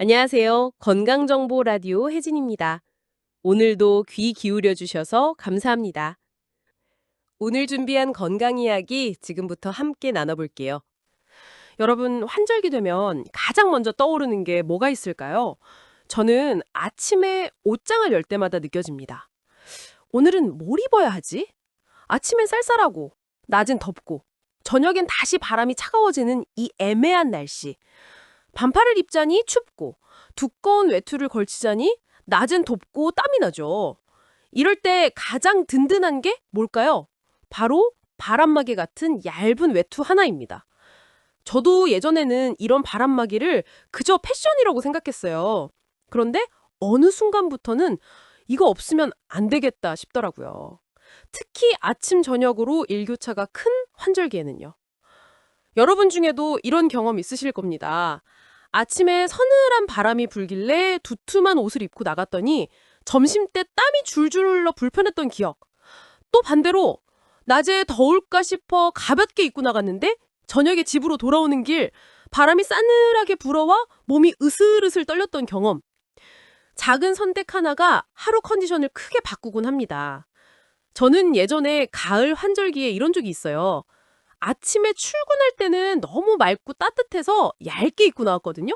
안녕하세요. 건강정보 라디오 혜진입니다. 오늘도 귀 기울여 주셔서 감사합니다. 오늘 준비한 건강 이야기 지금부터 함께 나눠볼게요. 여러분, 환절기 되면 가장 먼저 떠오르는 게 뭐가 있을까요? 저는 아침에 옷장을 열 때마다 느껴집니다. 오늘은 뭘 입어야 하지? 아침엔 쌀쌀하고, 낮은 덥고, 저녁엔 다시 바람이 차가워지는 이 애매한 날씨. 반팔을 입자니 춥고 두꺼운 외투를 걸치자니 낮은 덥고 땀이 나죠. 이럴 때 가장 든든한 게 뭘까요? 바로 바람막이 같은 얇은 외투 하나입니다. 저도 예전에는 이런 바람막이를 그저 패션이라고 생각했어요. 그런데 어느 순간부터는 이거 없으면 안 되겠다 싶더라고요. 특히 아침 저녁으로 일교차가 큰 환절기에는요. 여러분 중에도 이런 경험 있으실 겁니다. 아침에 서늘한 바람이 불길래 두툼한 옷을 입고 나갔더니 점심 때 땀이 줄줄 흘러 불편했던 기억. 또 반대로 낮에 더울까 싶어 가볍게 입고 나갔는데 저녁에 집으로 돌아오는 길 바람이 싸늘하게 불어와 몸이 으슬으슬 떨렸던 경험. 작은 선택 하나가 하루 컨디션을 크게 바꾸곤 합니다. 저는 예전에 가을 환절기에 이런 적이 있어요. 아침에 출근할 때는 너무 맑고 따뜻해서 얇게 입고 나왔거든요.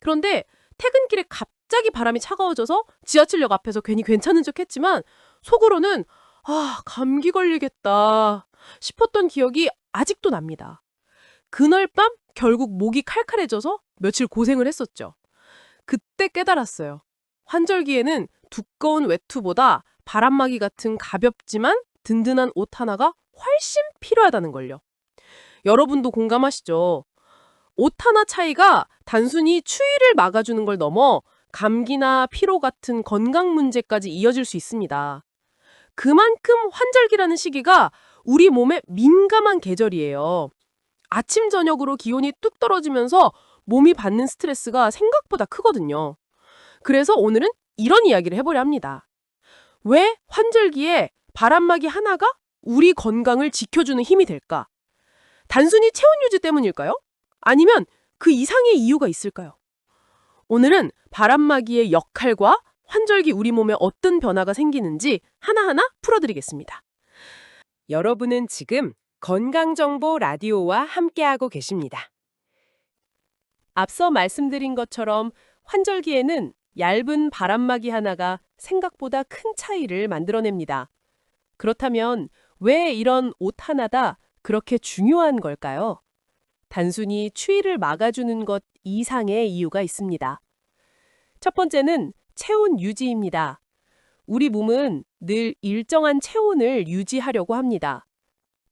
그런데 퇴근길에 갑자기 바람이 차가워져서 지하철역 앞에서 괜히 괜찮은 척 했지만 속으로는 아, 감기 걸리겠다 싶었던 기억이 아직도 납니다. 그날 밤 결국 목이 칼칼해져서 며칠 고생을 했었죠. 그때 깨달았어요. 환절기에는 두꺼운 외투보다 바람막이 같은 가볍지만 든든한 옷 하나가 훨씬 필요하다는 걸요. 여러분도 공감하시죠? 옷 하나 차이가 단순히 추위를 막아주는 걸 넘어 감기나 피로 같은 건강 문제까지 이어질 수 있습니다. 그만큼 환절기라는 시기가 우리 몸에 민감한 계절이에요. 아침, 저녁으로 기온이 뚝 떨어지면서 몸이 받는 스트레스가 생각보다 크거든요. 그래서 오늘은 이런 이야기를 해보려 합니다. 왜 환절기에 바람막이 하나가 우리 건강을 지켜주는 힘이 될까? 단순히 체온 유지 때문일까요? 아니면 그 이상의 이유가 있을까요? 오늘은 바람막이의 역할과 환절기 우리 몸에 어떤 변화가 생기는지 하나하나 풀어드리겠습니다. 여러분은 지금 건강정보 라디오와 함께하고 계십니다. 앞서 말씀드린 것처럼 환절기에는 얇은 바람막이 하나가 생각보다 큰 차이를 만들어냅니다. 그렇다면 왜 이런 옷 하나다 그렇게 중요한 걸까요? 단순히 추위를 막아주는 것 이상의 이유가 있습니다. 첫 번째는 체온 유지입니다. 우리 몸은 늘 일정한 체온을 유지하려고 합니다.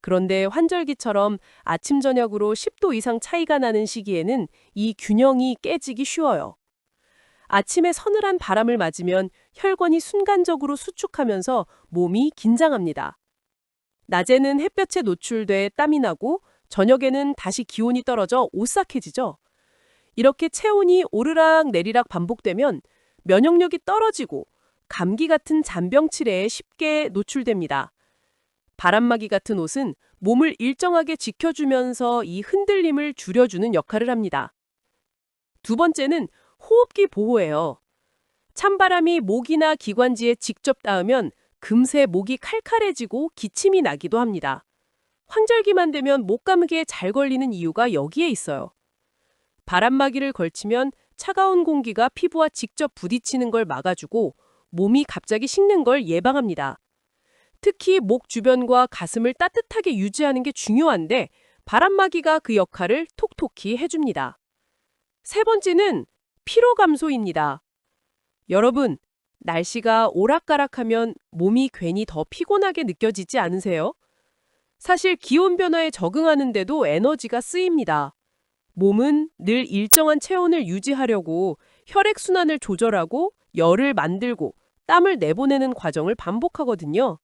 그런데 환절기처럼 아침 저녁으로 10도 이상 차이가 나는 시기에는 이 균형이 깨지기 쉬워요. 아침에 서늘한 바람을 맞으면 혈관이 순간적으로 수축하면서 몸이 긴장합니다. 낮에는 햇볕에 노출돼 땀이 나고 저녁에는 다시 기온이 떨어져 오싹해지죠. 이렇게 체온이 오르락 내리락 반복되면 면역력이 떨어지고 감기 같은 잔병 치레에 쉽게 노출됩니다. 바람막이 같은 옷은 몸을 일정하게 지켜주면서 이 흔들림을 줄여주는 역할을 합니다. 두 번째는 호흡기 보호예요. 찬바람이 목이나 기관지에 직접 닿으면 금세 목이 칼칼해지고 기침이 나기도 합니다. 환절기만 되면 목 감기에 잘 걸리는 이유가 여기에 있어요. 바람막이를 걸치면 차가운 공기가 피부와 직접 부딪히는 걸 막아주고 몸이 갑자기 식는 걸 예방합니다. 특히 목 주변과 가슴을 따뜻하게 유지하는 게 중요한데 바람막이가 그 역할을 톡톡히 해줍니다. 세 번째는 피로 감소입니다. 여러분, 날씨가 오락가락하면 몸이 괜히 더 피곤하게 느껴지지 않으세요? 사실 기온 변화에 적응하는데도 에너지가 쓰입니다. 몸은 늘 일정한 체온을 유지하려고 혈액순환을 조절하고 열을 만들고 땀을 내보내는 과정을 반복하거든요.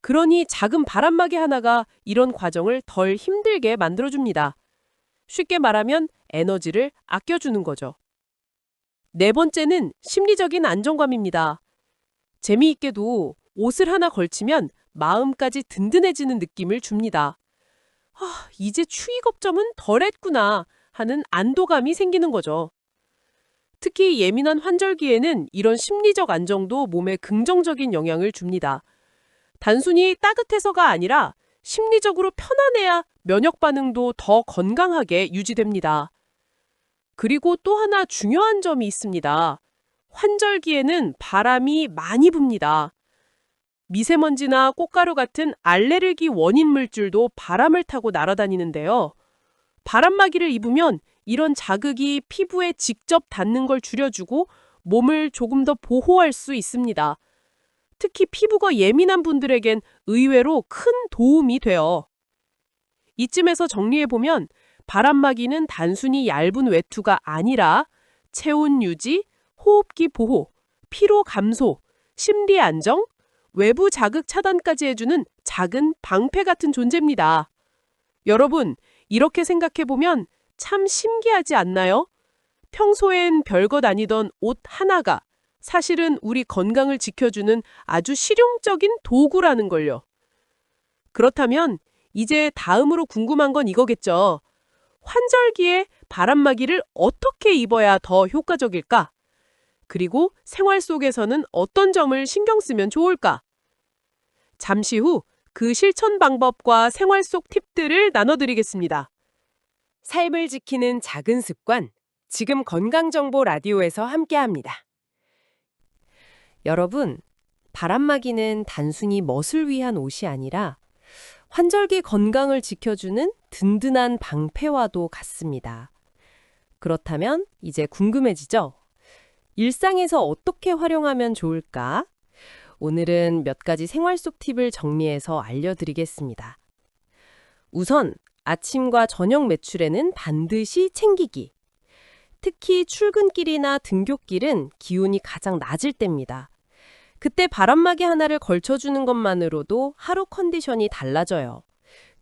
그러니 작은 바람막이 하나가 이런 과정을 덜 힘들게 만들어줍니다. 쉽게 말하면 에너지를 아껴주는 거죠. 네 번째는 심리적인 안정감입니다. 재미있게도 옷을 하나 걸치면 마음까지 든든해지는 느낌을 줍니다. 아, 이제 추위 걱정은 덜했구나 하는 안도감이 생기는 거죠. 특히 예민한 환절기에는 이런 심리적 안정도 몸에 긍정적인 영향을 줍니다. 단순히 따뜻해서가 아니라 심리적으로 편안해야 면역 반응도 더 건강하게 유지됩니다. 그리고 또 하나 중요한 점이 있습니다. 환절기에는 바람이 많이 붑니다. 미세먼지나 꽃가루 같은 알레르기 원인 물질도 바람을 타고 날아다니는데요. 바람막이를 입으면 이런 자극이 피부에 직접 닿는 걸 줄여주고 몸을 조금 더 보호할 수 있습니다. 특히 피부가 예민한 분들에겐 의외로 큰 도움이 돼요. 이쯤에서 정리해보면 바람막이는 단순히 얇은 외투가 아니라 체온 유지, 호흡기 보호, 피로 감소, 심리 안정, 외부 자극 차단까지 해주는 작은 방패 같은 존재입니다. 여러분, 이렇게 생각해보면 참 신기하지 않나요? 평소엔 별것 아니던 옷 하나가 사실은 우리 건강을 지켜주는 아주 실용적인 도구라는 걸요. 그렇다면 이제 다음으로 궁금한 건 이거겠죠. 환절기에 바람막이를 어떻게 입어야 더 효과적일까? 그리고 생활 속에서는 어떤 점을 신경 쓰면 좋을까? 잠시 후 그 실천 방법과 생활 속 팁들을 나눠드리겠습니다. 삶을 지키는 작은 습관, 지금 건강정보 라디오에서 함께합니다. 여러분, 바람막이는 단순히 멋을 위한 옷이 아니라 환절기 건강을 지켜주는 든든한 방패와도 같습니다. 그렇다면 이제 궁금해지죠? 일상에서 어떻게 활용하면 좋을까? 오늘은 몇 가지 생활 속 팁을 정리해서 알려드리겠습니다. 우선 아침과 저녁 매출에는 반드시 챙기기. 특히 출근길이나 등굣길은 기온이 가장 낮을 때입니다. 그때 바람막이 하나를 걸쳐주는 것만으로도 하루 컨디션이 달라져요.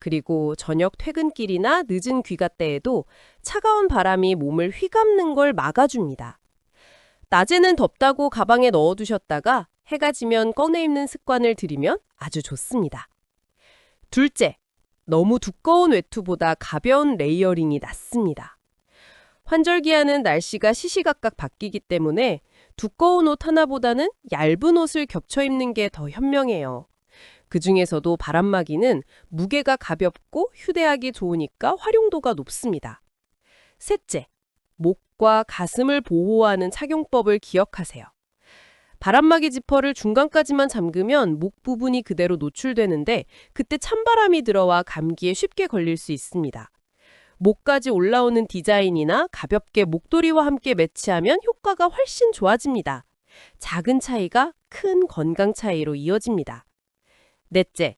그리고 저녁 퇴근길이나 늦은 귀가 때에도 차가운 바람이 몸을 휘감는 걸 막아줍니다. 낮에는 덥다고 가방에 넣어두셨다가 해가 지면 꺼내 입는 습관을 들이면 아주 좋습니다. 둘째, 너무 두꺼운 외투보다 가벼운 레이어링이 낫습니다. 환절기와는 날씨가 시시각각 바뀌기 때문에 두꺼운 옷 하나보다는 얇은 옷을 겹쳐 입는 게 더 현명해요. 그 중에서도 바람막이는 무게가 가볍고 휴대하기 좋으니까 활용도가 높습니다. 셋째, 목과 가슴을 보호하는 착용법을 기억하세요. 바람막이 지퍼를 중간까지만 잠그면 목 부분이 그대로 노출되는데 그때 찬바람이 들어와 감기에 쉽게 걸릴 수 있습니다. 목까지 올라오는 디자인이나 가볍게 목도리와 함께 매치하면 효과가 훨씬 좋아집니다. 작은 차이가 큰 건강 차이로 이어집니다. 넷째,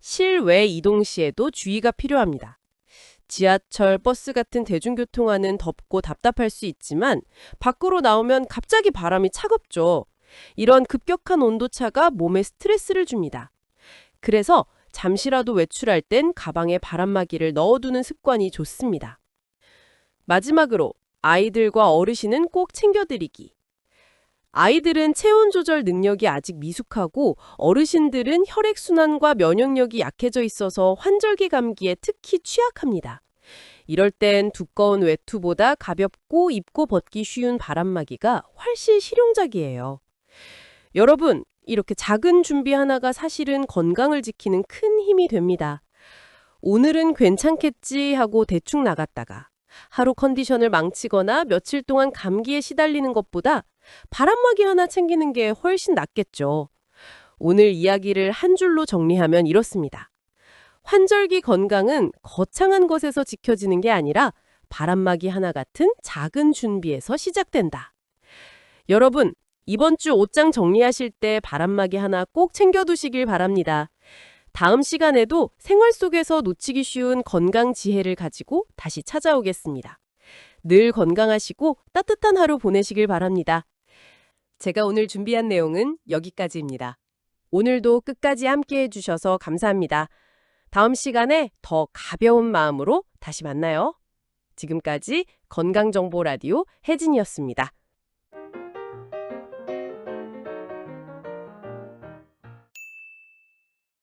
실외 이동 시에도 주의가 필요합니다. 지하철, 버스 같은 대중교통화는 덥고 답답할 수 있지만 밖으로 나오면 갑자기 바람이 차갑죠. 이런 급격한 온도차가 몸에 스트레스를 줍니다. 그래서 잠시라도 외출할 땐 가방에 바람막이를 넣어두는 습관이 좋습니다. 마지막으로 아이들과 어르신은 꼭 챙겨드리기. 아이들은 체온 조절 능력이 아직 미숙하고 어르신들은 혈액순환과 면역력이 약해져 있어서 환절기 감기에 특히 취약합니다. 이럴 땐 두꺼운 외투보다 가볍고 입고 벗기 쉬운 바람막이가 훨씬 실용적이에요. 여러분, 이렇게 작은 준비 하나가 사실은 건강을 지키는 큰 힘이 됩니다. 오늘은 괜찮겠지 하고 대충 나갔다가 하루 컨디션을 망치거나 며칠 동안 감기에 시달리는 것보다 바람막이 하나 챙기는 게 훨씬 낫겠죠. 오늘 이야기를 한 줄로 정리하면 이렇습니다. 환절기 건강은 거창한 것에서 지켜지는 게 아니라 바람막이 하나 같은 작은 준비에서 시작된다. 여러분, 이번 주 옷장 정리하실 때 바람막이 하나 꼭 챙겨두시길 바랍니다. 다음 시간에도 생활 속에서 놓치기 쉬운 건강 지혜를 가지고 다시 찾아오겠습니다. 늘 건강하시고 따뜻한 하루 보내시길 바랍니다. 제가 오늘 준비한 내용은 여기까지입니다. 오늘도 끝까지 함께 해 주셔서 감사합니다. 다음 시간에 더 가벼운 마음으로 다시 만나요. 지금까지 건강정보 라디오 혜진이었습니다.